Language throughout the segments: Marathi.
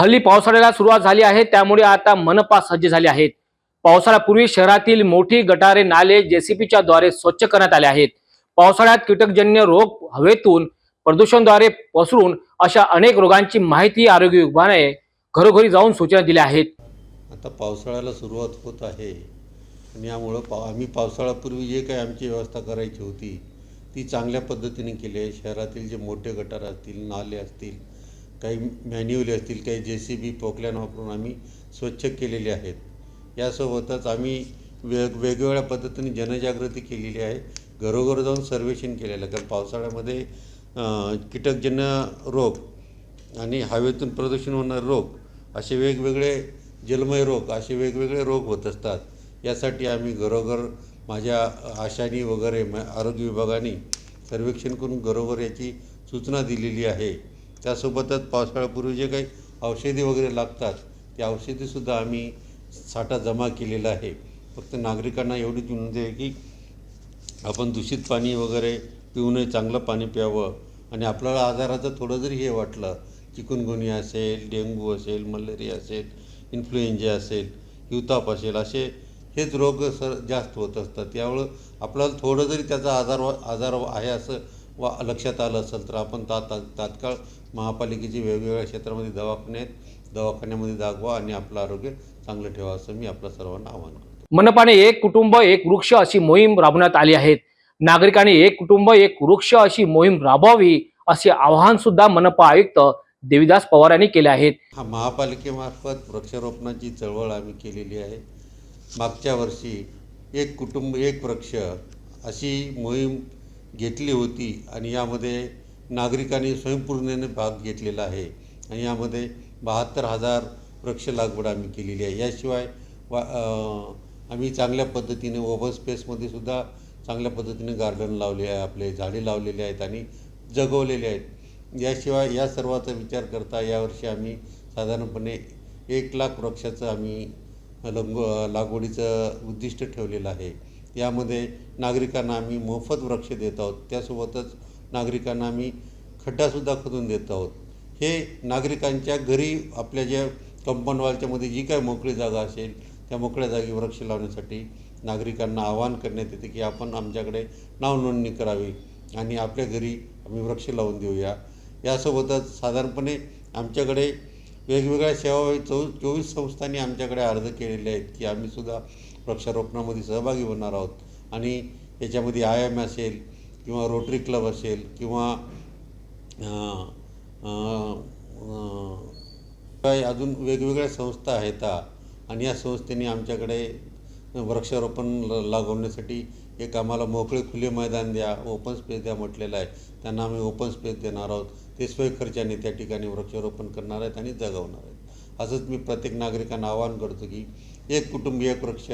हल्ली पावसाळ्याला सुरुवात झाली आहे त्यामुळे आता मनपा सज्ज झाले आहेत. पावसाळ्यापूर्वी शहरातील मोठी गटारे नाले जेसीबीच्या द्वारे स्वच्छ करण्यात आले आहेत. पावसाळ्यात कीटकजन्य रोग हवेतून प्रदूषणद्वारे पसरून अशा अनेक रोगांची माहिती आरोग्य विभागाने घरोघरी जाऊन सूचना दिल्या आहेत. आता पावसाळ्याला सुरुवात होत आहे. आणि यामुळं पा आम्ही पावसाळ्यापूर्वी जे काही आमची व्यवस्था करायची होती ती चांगल्या पद्धतीने केली आहे. शहरातील जे मोठे गटार असतील नाले असतील काही मॅन्युअली असतील काही जे सी बी पोकल्यान वापरून आम्ही स्वच्छ केलेले आहेत. यासोबतच आम्ही वेग वेगवेगळ्या पद्धतीने जनजागृती केलेली आहे. घरोघर जाऊन सर्वेक्षण केलेलं आहे. कारण पावसाळ्यामध्ये कीटकजन्य रोग आणि हवेतून प्रदूषण होणारे रोग असे वेगवेगळे जलमय रोग असे वेगवेगळे रोग होत असतात. यासाठी आम्ही घरोघर माझ्या आशानी वगैरे म आरोग्य विभागाने सर्वेक्षण करून घरोघर याची सूचना दिलेली आहे. त्यासोबतच पावसाळ्यापूर्वी जे काही औषधी वगैरे लागतात ते औषधीसुद्धा आम्ही साठा जमा केलेला आहे. फक्त नागरिकांना एवढीच विनंती आहे की आपण दूषित पाणी वगैरे पिऊ नये चांगलं पाणी प्यावं. आणि आपल्याला आजाराचं थोडं जरी हे वाटलं चिकनगुनिया असेल डेंग्यू असेल मलेरिया असेल इन्फ्लुएंजा असेल हिवताप असेल असे हेच रोग सर जास्त होत असतात. त्यामुळं आपल्याला थोडं जरी त्याचा आजार आजार आहे असं वा लक्षात आलं असेल तर आपण ता ता तात्काळ महापालिकेचे वेगवेगळ्या क्षेत्रामध्ये दवाखाने आहेत. दवाखान्यामध्ये दाखवा आणि आपलं आरोग्य चांगलं ठेवा असं मी आपल्या सर्वांना आवाहन करतो. मनपाने एक कुटुंब एक वृक्ष अशी मोहीम राबवण्यात आली आहे. नागरिकांनी एक कुटुंब एक वृक्ष अशी मोहीम राबवावी असे आवाहन सुद्धा मनपा आयुक्त देविदास पवार यांनी केले आहेत. हा महापालिकेमार्फत वृक्षारोपणाची चळवळ आम्ही केलेली आहे. मागच्या वर्षी एक कुटुंब एक वृक्ष अशी मोहीम घेतली होती आणि यामध्ये नागरिकांनी स्वयंपूर्णेने भाग घेतलेला आहे. आणि यामध्ये बहात्तर हजार वृक्ष लागवड आम्ही केलेली आहे. याशिवाय वा आम्ही चांगल्या पद्धतीने ओपन स्पेसमध्ये सुद्धा चांगल्या पद्धतीने गार्डन लावले आहे आपले झाडे लावलेले आहेत आणि जगवलेले आहेत. याशिवाय या सर्वाचा विचार करता यावर्षी आम्ही साधारणपणे एक लाख वृक्षाचं आम्ही लंगो लागवडीचं उद्दिष्ट ठेवलेलं आहे. यामध्ये नागरिकांना आम्ही मोफत वृक्ष देत आहोत. त्यासोबतच नागरिकांना आम्ही खड्डासुद्धा खोदून देत आहोत. हे नागरिकांच्या घरी आपल्या ज्या कंपाऊंड जी काय मोकळी जागा असेल त्या मोकळ्या जागी वृक्ष लावण्यासाठी नागरिकांना आवाहन करण्यात येते की आपण आमच्याकडे नावनोंदणी करावी आणि आपल्या घरी आम्ही वृक्ष लावून देऊया. यासोबतच साधारणपणे आमच्याकडे वेगवेगळ्या सेवा चौ चोवीस संस्थांनी आमच्याकडे अर्ज केलेले आहेत की आम्हीसुद्धा वृक्षारोपणामध्ये सहभागी होणार आहोत. आणि याच्यामध्ये आय एम असेल किंवा रोटरी क्लब असेल किंवा काय अजून वेगवेगळ्या संस्था आहेत. आणि या संस्थेने आमच्याकडे वृक्षारोपण ल- लागवण्यासाठी एक आम्हाला मोकळे खुले मैदान द्या ओपन स्पेस द्या म्हटलेलं आहे. त्यांना आम्ही ओपन स्पेस देणार आहोत. ते स्वयंखर्चाने त्या ठिकाणी वृक्षारोपण करणार आहेत आणि जगवणार आहेत. असंच मी प्रत्येक नागरिकांना आवाहन करतो की एक कुटुंब एक वृक्ष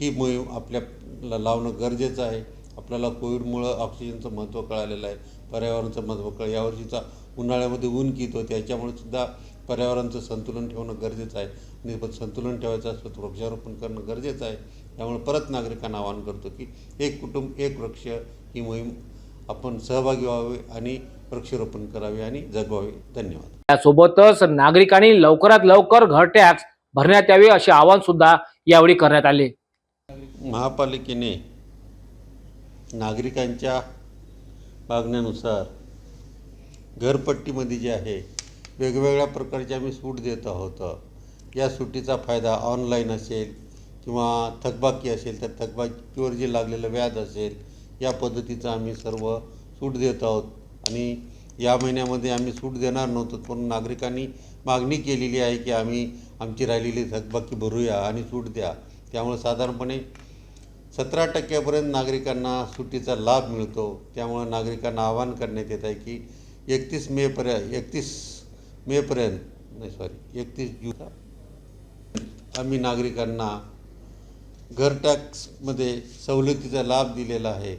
ही मोहीम आपल्याला लावणं गरजेचं आहे. आपल्याला कोविडमुळं ऑक्सिजनचं महत्त्व कळालेलं आहे. पर्यावरणाचं महत्त्व कळ यावर्षीचा उन्हाळ्यामध्ये ऊन कित होते याच्यामुळे सुद्धा पर्यावरणाचं संतुलन ठेवणं गरजेचं आहे. आणि संतुलन ठेवायचं असतं तर वृक्षारोपण करणं गरजेचं आहे. त्यामुळे परत नागरिकांना आवाहन करतो की एक कुटुंब एक वृक्ष ही मोहीम आपण सहभागी व्हावे आणि वृक्षारोपण करावे आणि जगवावे. धन्यवाद. त्यासोबतच नागरिकांनी लवकरात लवकर घर टॅक्स भरण्यात यावे असे आवाहन सुद्धा यावेळी करण्यात आले. महापालिकेने नागरिकांच्या मागण्यानुसार घरपट्टीमध्ये जे आहे वेगवेगळ्या प्रकारची आम्ही सूट देत आहोत. या सुटीचा फायदा ऑनलाईन असेल किंवा थकबाकी असेल तर थकबाकीवर जे लागलेलं व्याज असेल या पद्धतीचं आम्ही सर्व सूट देत आहोत. आणि या महिन्यामध्ये आम्ही सूट देणार नव्हतो पण नागरिकांनी मागणी केलेली आहे की आम्ही आमची राहिलेली थकबाकी भरूया आणि सूट द्या. त्यामुळे साधारणपणे सतरा टक्क्यापर्यंत नागरिकांना सुट्टीचा लाभ मिळतो. त्यामुळं नागरिकांना आवाहन करण्यात येत आहे की एकतीस मेपर्यंत एकतीस मेपर्यंत नाही सॉरी एकतीस जून आम्ही नागरिकांना घर टॅक्समध्ये सवलतीचा लाभ दिलेला आहे.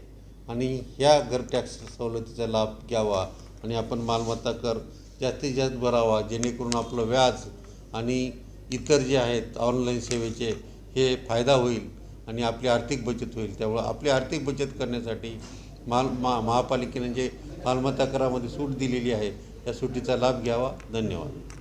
आणि ह्या घर टॅक्स सवलतीचा लाभ घ्यावा आणि आपण मालमत्ता कर जास्तीत जास्त भरावा जेणेकरून आपलं व्याज आणि इतर जे आहेत ऑनलाईन सेवेचे हे फायदा होईल आणि आपली आर्थिक बचत होईल. त्यामुळं आपली आर्थिक बचत करण्यासाठी माल मा महापालिकेने जे मालमत्ता करामध्ये सूट दिलेली आहे त्या सुटीचा लाभ घ्यावा. धन्यवाद.